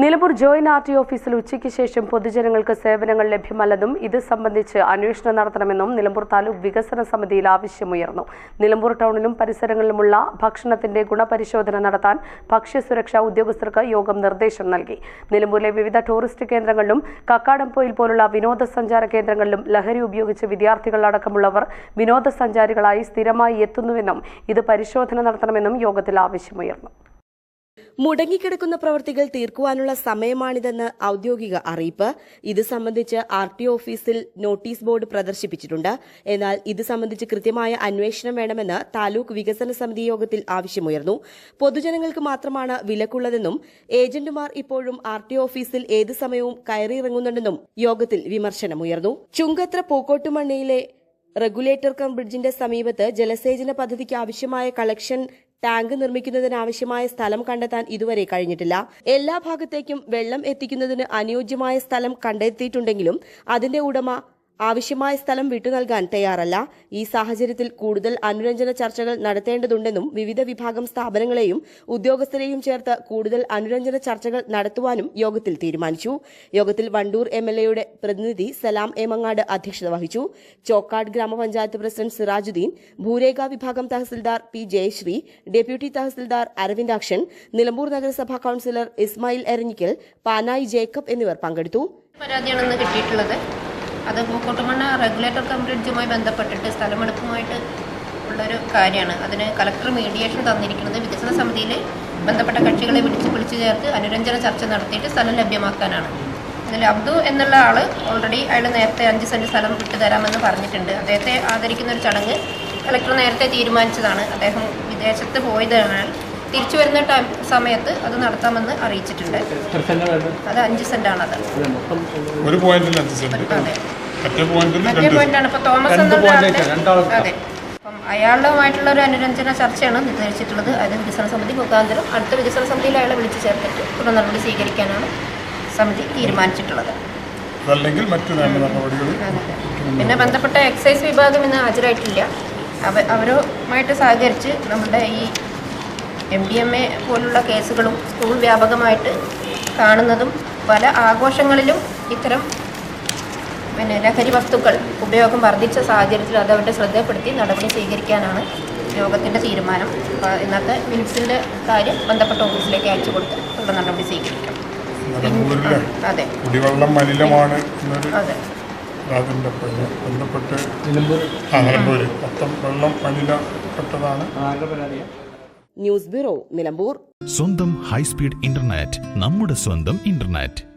Nilambur joint R T ഓഫീസിൽ ഉച്ചയ്ക്ക് ശേഷം പൊതുജനങ്ങൾക്ക് സേവനങ്ങൾ ലഭ്യമല്ലെന്നും ഇത് സംബന്ധിച്ച് അന്വേഷണം നടത്തണമെന്നും നിലമ്പൂർ താലൂക്ക് വികസന സമിതിയിൽ ആവശ്യമുയർന്നു. നിലമ്പൂർ ടൗണിലും പരിസരങ്ങളിലുമുള്ള ഭക്ഷണത്തിന്റെ ഗുണപരിശോധന നടത്താൻ ഭക്ഷ്യസുരക്ഷാ ഉദ്യോഗസ്ഥർക്ക് യോഗം നിർദ്ദേശം നൽകി. നിലമ്പൂരിലെ വിവിധ ടൂറിസ്റ്റ് കേന്ദ്രങ്ങളിലും കക്കാടംപോയിൽ പോലുള്ള വിനോദസഞ്ചാര കേന്ദ്രങ്ങളിലും ലഹരി ഉപയോഗിച്ച് വിദ്യാർത്ഥികളടക്കമുള്ളവർ വിനോദസഞ്ചാരികളായി സ്ഥിരമായി എത്തുന്നുവെന്നും ഇത് പരിശോധന നടത്തണമെന്നും യോഗത്തിൽ ആവശ്യമുയർന്നു. മുടങ്ങിക്കിടക്കുന്ന പ്രവൃത്തികൾ തീർക്കുവാനുള്ള സമയമാണിതെന്ന് ഔദ്യോഗിക അറിയിപ്പ്. ഇത് സംബന്ധിച്ച് ആർ ടി ഓഫീസിൽ നോട്ടീസ് ബോർഡ് പ്രദർശിപ്പിച്ചിട്ടുണ്ട്. എന്നാൽ ഇത് സംബന്ധിച്ച് കൃത്യമായ അന്വേഷണം വേണമെന്ന് താലൂക്ക് വികസന സമിതി യോഗത്തിൽ ആവശ്യമുയർന്നു. പൊതുജനങ്ങൾക്ക് മാത്രമാണ് വിലക്കുള്ളതെന്നും ഏജന്റുമാർ ഇപ്പോഴും ആർ ടി ഓഫീസിൽ ഏത് സമയവും കയറിയിറങ്ങുന്നുണ്ടെന്നും യോഗത്തിൽ വിമർശനമുയർന്നു. ചുങ്കത്ര പൂക്കോട്ടുമണ്ണയിലെ റെഗുലേറ്റർ കം ബ്രിഡ്ജിന്റെ സമീപത്ത് ജലസേചന പദ്ധതിക്ക് ആവശ്യമായ കളക്ഷൻ ടാങ്ക് നിർമ്മിക്കുന്നതിനാവശ്യമായ സ്ഥലം കണ്ടെത്താൻ ഇതുവരെ കഴിഞ്ഞിട്ടില്ല. എല്ലാ ഭാഗത്തേക്കും വെള്ളം എത്തിക്കുന്നതിന് അനുയോജ്യമായ സ്ഥലം കണ്ടെത്തിയിട്ടുണ്ടെങ്കിലും അതിന്റെ ഉടമ ആവശ്യമായ സ്ഥലം വിട്ടു നൽകാൻ തയ്യാറല്ല. ഈ സാഹചര്യത്തിൽ കൂടുതൽ അനുരഞ്ജന ചർച്ചകൾ നടത്തേണ്ടതുണ്ടെന്നും വിവിധ വിഭാഗം സ്ഥാപനങ്ങളെയും ഉദ്യോഗസ്ഥരെയും ചേർത്ത് കൂടുതൽ അനുരഞ്ജന ചർച്ചകൾ നടത്തുവാനും യോഗത്തിൽ തീരുമാനിച്ചു. യോഗത്തിൽ വണ്ടൂർ എം എൽ എയുടെ പ്രതിനിധി സലാം ഏമങ്ങാട് അധ്യക്ഷത വഹിച്ചു. ചോക്കാട് ഗ്രാമപഞ്ചായത്ത് പ്രസിഡന്റ് സിറാജുദ്ദീൻ ഭൂരേഖ വിഭാഗം തഹസിൽദാർ പി ജയശ്രീ ഡെപ്യൂട്ടി തഹസിൽദാർ അരവിന്ദാക്ഷൻ നിലമ്പൂർ നഗരസഭാ കൌൺസിലർ ഇസ്മായിൽ എരഞ്ഞിക്കൽ പാനായി ജേക്കബ് എന്നിവർ പങ്കെടുത്തു. അത് പൂക്കോട്ടുമണ്ണ റെഗുലേറ്റർ കം ബ്രിഡ്ജുമായി ബന്ധപ്പെട്ടിട്ട് സ്ഥലമെടുപ്പുമായിട്ട് ഉള്ളൊരു കാര്യമാണ്. അതിന് കളക്ടർ മീഡിയേഷൻ തന്നിരിക്കുന്നത് വികസന സമിതിയിൽ ബന്ധപ്പെട്ട കക്ഷികളെ വിളിച്ച് വിളിച്ചു ചേർത്ത് അനുരഞ്ജന ചർച്ച നടത്തിയിട്ട് സ്ഥലം ലഭ്യമാക്കാനാണ്. അതിൽ അബ്ദു എന്നുള്ള ആൾ ഓൾറെഡി അയാൾ നേരത്തെ അഞ്ച് സെന്റ് സ്ഥലം വിട്ടു തരാമെന്ന് പറഞ്ഞിട്ടുണ്ട്. അദ്ദേഹത്തെ ആദരിക്കുന്ന ഒരു ചടങ്ങ് കളക്ടർ നേരത്തെ തീരുമാനിച്ചതാണ്. അദ്ദേഹം വിദേശത്ത് പോയതിനാൽ തിരിച്ചു വരുന്ന ടൈം സമയത്ത് അത് നടത്താമെന്ന് അറിയിച്ചിട്ടുണ്ട്. അത്? അഞ്ച് അത്. ഒരു പോയിന്റിൽ അഞ്ച് മറ്റേ പോയിന്റിൽ മറ്റേ പോയിന്റാണ് തോമസ് എന്നുള്ള ആളുടെ അതെ. അപ്പം അയാളുമായിട്ടുള്ള ഒരു അനുരഞ്ജന ചർച്ചയാണ് നിർദ്ദേശിച്ചിട്ടുള്ളത് അത് വികസന സമിതി മുഖാന്തരം അടുത്ത വികസന സമിതിയിൽ അയാളെ വിളിച്ചു ചേർത്തിട്ട് തുടർ നടപടി സ്വീകരിക്കാനാണ് സമിതി തീരുമാനിച്ചിട്ടുള്ളത്. അതല്ലെങ്കിൽ മറ്റു നിയമ നടപടികൾ പിന്നെ ബന്ധപ്പെട്ട എക്സൈസ് വിഭാഗം ഇന്ന് ഹാജരായിട്ടില്ല. അവ അവരുമായിട്ട് സഹകരിച്ച് നമ്മുടെ ഈ എം ഡി എം എ പോലുള്ള കേസുകളും സ്കൂൾ വ്യാപകമായിട്ട് കാണുന്നതും പല ആഘോഷങ്ങളിലും ഇത്തരം പിന്നെ ലഹരി വസ്തുക്കൾ ഉപയോഗം വർദ്ധിച്ച സാഹചര്യത്തിൽ അത് അവരുടെ ശ്രദ്ധപ്പെടുത്തി നടപടി സ്വീകരിക്കാനാണ് യോഗത്തിന്റെ തീരുമാനം. അപ്പോൾ ഇന്നത്തെ മിനിറ്റ്സിന്റെ കാര്യം ബന്ധപ്പെട്ട ഓഫീസിലേക്ക് അയച്ചു കൊടുത്ത് തുടർ നടപടി സ്വീകരിക്കാം. അതെ. കുടിവെള്ളം മലിനമാണ് അതെ. അതിന്റെ ബന്ധപ്പെട്ട് മൊത്തം വെള്ളം മലിനപ്പെട്ടതാണ്. News bureau Nilambur. സ്വന്തം ഹൈസ്പീഡ് ഇന്റർനെറ്റ് നമ്മുടെ സ്വന്തം ഇന്റർനെറ്റ്.